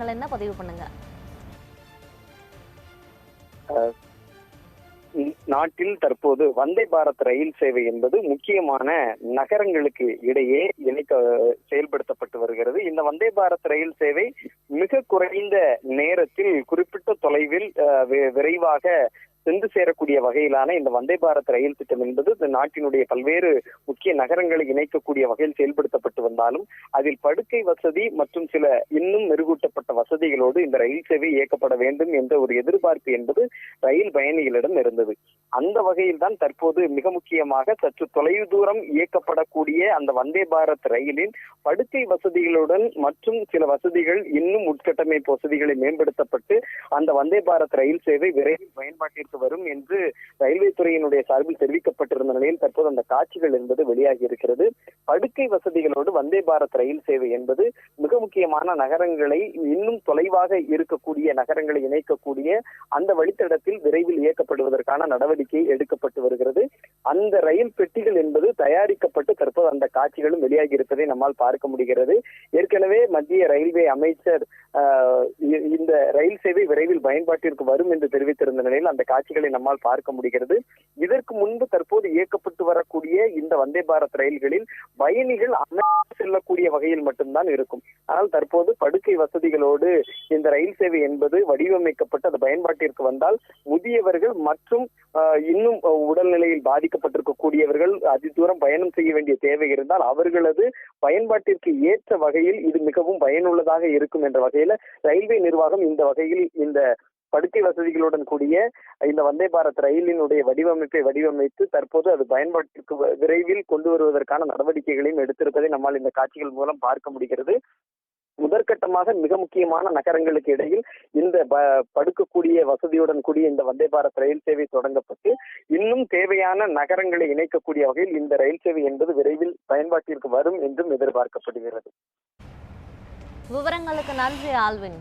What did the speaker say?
விஷயங்கள் என்ன பதிவு பண்ணுங்க? நாட்டில் தற்போது வந்தே பாரத் ரயில் சேவை என்பது முக்கியமான நகரங்களுக்கு இடையே இணைக்க செயல்படுத்தப்பட்டு வருகிறது. இந்த வந்தே பாரத் ரயில் சேவை மிக குறைந்த நேரத்தில் குறிப்பிட்ட தொலைவில் அஹ், வி- விரைவாக சென்று சேரக்கூடிய வகையிலான இந்த வந்தே பாரத் ரயில் திட்டம் என்பது இந்த நாட்டினுடைய பல்வேறு முக்கிய நகரங்களை இணைக்கக்கூடிய வகையில் செயல்படுத்தப்பட்டு வந்தாலும் அதில் படுக்கை வசதி மற்றும் சில இன்னும் மெருகூட்டப்பட்ட வசதிகளோடு இந்த ரயில் சேவை இயக்கப்பட வேண்டும் என்ற ஒரு எதிர்பார்ப்பு என்பது ரயில் பயணிகளிடம் இருந்தது. அந்த வகையில் தான் தற்போது மிக முக்கியமாக சற்று தொலைவு தூரம் இயக்கப்படக்கூடிய அந்த வந்தே பாரத் ரயிலின் படுக்கை வசதிகளுடன் மற்றும் சில வசதிகள் இன்னும் உட்கட்டமைப்பு வசதிகளை மேம்படுத்தப்பட்டு அந்த வந்தே பாரத் ரயில் சேவை விரைவில் பயன்பாட்டிற்கு வரும் என்று ரயில்வே துறையினுடைய சார்பில் தெரிவிக்கப்பட்டிருந்த நிலையில் தற்போது அந்த காட்சிகள் என்பது வெளியாகி இருக்கிறது. படுக்கை வசதிகளோடு வந்தே பாரத் ரயில் சேவை என்பது மிக முக்கியமான நகரங்களை இன்னும் தொலைவாக இருக்கக்கூடிய நகரங்களை இணைக்கக்கூடிய அந்த வழித்தடத்தில் விரைவில் இயக்கப்படுவதற்கான நடவடிக்கை எடுக்கப்பட்டு வருகிறது. அந்த ரயில் பெட்டிகள் என்பது தயாரிக்கப்பட்டு தற்போது அந்த காட்சிகளும் வெளியாகி இருப்பதை நம்மால் பார்க்க முடிகிறது. ஏற்கனவே மத்திய ரயில்வே அமைச்சர் இந்த ரயில் சேவை விரைவில் பயன்பாட்டிற்கு வரும் என்று தெரிவித்திருந்த நிலையில் அந்த காட்சிகளை நம்மால் பார்க்க முடிகிறது. இதற்கு முன்பு தற்போது இயக்கப்பட்டு வரக்கூடிய இந்த வந்தே பாரத் ரயில்களில் பயணிகள் அமர்ந்து செல்லக்கூடிய வகையில் மட்டும்தான் இருக்கும். ஆனால் தற்போது படுக்கை வசதிகளோடு இந்த ரயில் சேவை என்பது வடிவமைக்கப்பட்டு அது பயன்பாட்டிற்கு வந்தால் முதியவர்கள் மற்றும் இன்னும் உடல்நிலையில் பாதிக்கப்பட்டிருக்கக்கூடியவர்கள் அதி தூரம் பயணம் செய்ய வேண்டிய தேவை இருந்தால் அவர்களது பயன்பாட்டிற்கு ஏற்ற வகையில் இது மிகவும் பயனுள்ளதாக இருக்கும் என்ற வகையில ரயில்வே நிர்வாகம் இந்த வகையில் இந்த படுக்கை வசதிகளுடன் கூடிய இந்த வந்தே பாரத் ரயிலினுடைய வடிவமைப்பை வடிவமைத்து தற்போது அது பயன்பாட்டிற்கு விரைவில் கொண்டு வருவதற்கான நடவடிக்கைகளையும் எடுத்திருப்பதை நம்மால் இந்த காட்சிகள் மூலம் பார்க்க முடிகிறது. முதற்கட்டமாக மிக முக்கியமான நகரங்களுக்கு இடையில் இந்த படுக்கக்கூடிய வசதியுடன் கூடிய இந்த வந்தே பாரத் ரயில் சேவை தொடங்கப்பட்டு இன்னும் தேவையான நகரங்களை இணைக்கக்கூடிய வகையில் இந்த ரயில் சேவை என்பது விரைவில் பயன்பாட்டிற்கு வரும் என்றும் எதிர்பார்க்கப்படுகிறது. விவரங்களுக்கு நன்றி ஆல்வின்.